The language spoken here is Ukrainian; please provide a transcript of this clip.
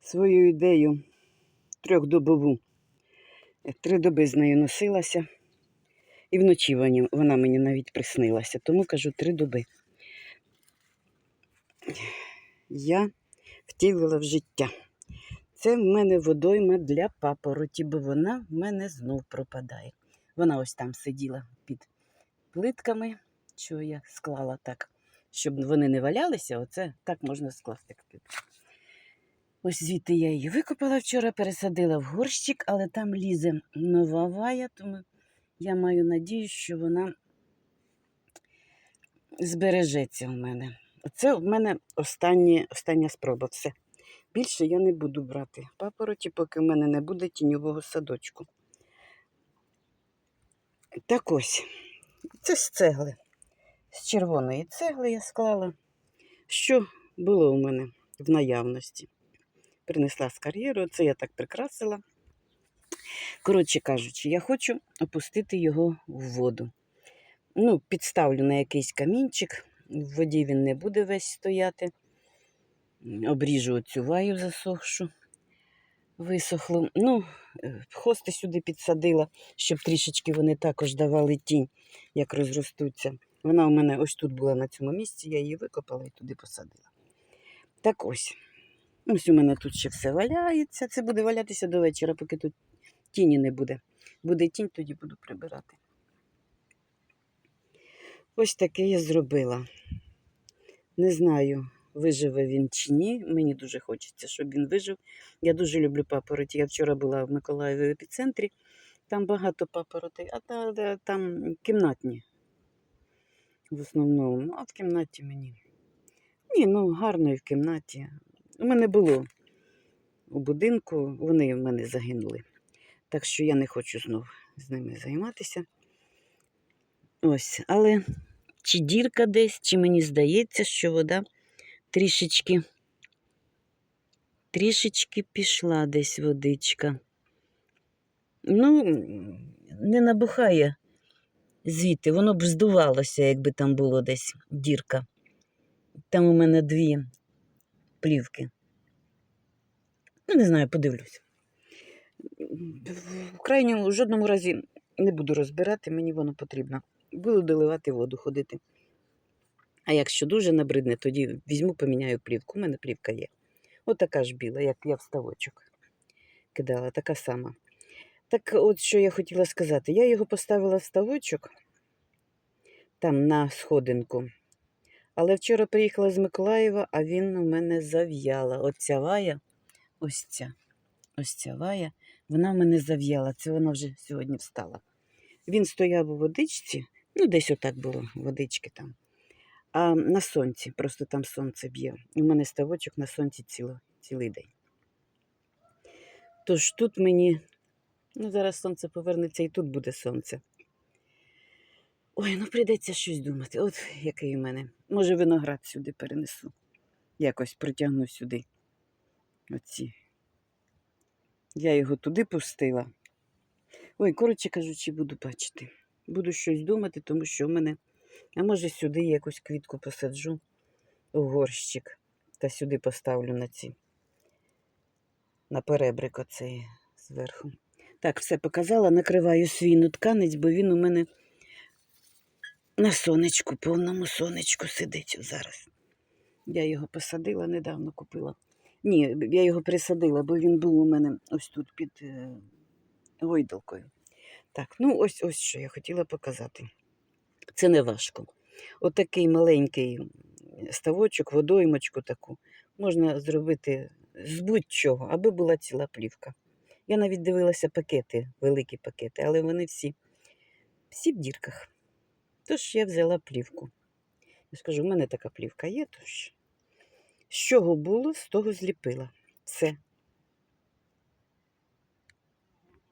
свою ідею трьохдобову. Три доби з нею носилася. І вночі вона, мені навіть приснилася. Тому кажу три доби. Я втілила в життя. Це в мене водойма для папороті, бо вона в мене знов пропадає. Вона ось там сиділа під плитками, що я склала так, щоб вони не валялися. Оце так можна скласти. Ось звідти я її викопала вчора, пересадила в горщик, але там лізе нова вая, тому я маю надію, що вона збережеться у мене. Це в мене останнє, остання спроба. Все. Більше я не буду брати папороті, поки в мене не буде тіньового садочку. Так ось, це з цегли. З червоної цегли я склала. Що було у мене в наявності? Принесла з кар'єру, це я так прикрасила. Коротше кажучи, я хочу опустити його в воду. Ну, підставлю на якийсь камінчик, в воді він не буде весь стояти. Обріжу оцю ваю засохшу, висохлу. Ну, е, хости сюди підсадила, щоб трішечки вони також давали тінь, як розростуться. Вона у мене ось тут була на цьому місці, я її викопала і туди посадила. Так ось. Ось у мене тут ще все валяється. Це буде валятися до вечора, поки тут тіні не буде. Буде тінь, тоді буду прибирати. Ось таке я зробила. Не знаю, виживе він чи ні. Мені дуже хочеться, щоб він вижив. Я дуже люблю папороті. Я вчора була в Миколаєві в епіцентрі, там багато папоротей, а та, та, там кімнатні. В основному, а в кімнаті мені. Ні, ну гарно і в кімнаті. У мене було у будинку, вони в мене загинули. Так що я не хочу знов з ними займатися. Ось, але чи дірка десь, чи мені здається, що вода трішечки, трішечки пішла десь водичка. Ну, не набухає звідти, воно б здувалося, якби там було десь дірка. Там у мене дві плівки. Ну, не знаю, подивлюсь. В крайньому, в жодному разі не буду розбирати, мені воно потрібно. Буду доливати воду, ходити. А якщо дуже набридне, тоді візьму, поміняю плівку. У мене плівка є. Отака ж біла, як я в ставочок кидала, така сама. Так от що я хотіла сказати. Я його поставила в ставочок там на сходинку. Але вчора приїхала з Миколаєва, а він у мене зав'яла. Оця вая, ось ця, ось ця вая, вона в мене зав'яла. Це вона вже сьогодні встала. Він стояв у водичці, ну, десь отак було, водички там. А на сонці, просто там сонце б'є. І У мене ставочок на сонці ціло, цілий день. Тож тут мені, ну зараз сонце повернеться і тут буде сонце. Ой, ну прийдеться щось думати. От який у мене. Може, виноград сюди перенесу. Якось притягну сюди. Оці. Я його туди пустила. Ой, коротше кажучи, буду бачити. Буду щось думати, тому що в мене. А може сюди якусь квітку посаджу у горщик та сюди поставлю на ці. На перебрик оцей зверху. Так, все показала, накриваю свій нотканець, бо він у мене на сонечку, повному сонечку сидить зараз. Я його посадила, недавно купила. Ні, я його присадила, бо він був у мене ось тут під е, гойдалкою. Так, ну ось ось що я хотіла показати. Це не важко. Отакий маленький ставочок, водоймочку таку можна зробити з будь-чого, аби була ціла плівка. Я навіть дивилася пакети, великі пакети, але вони всі, всі в дірках. Тож я взяла плівку. Я скажу, у мене така плівка є, тож з чого було, з того зліпила. Все.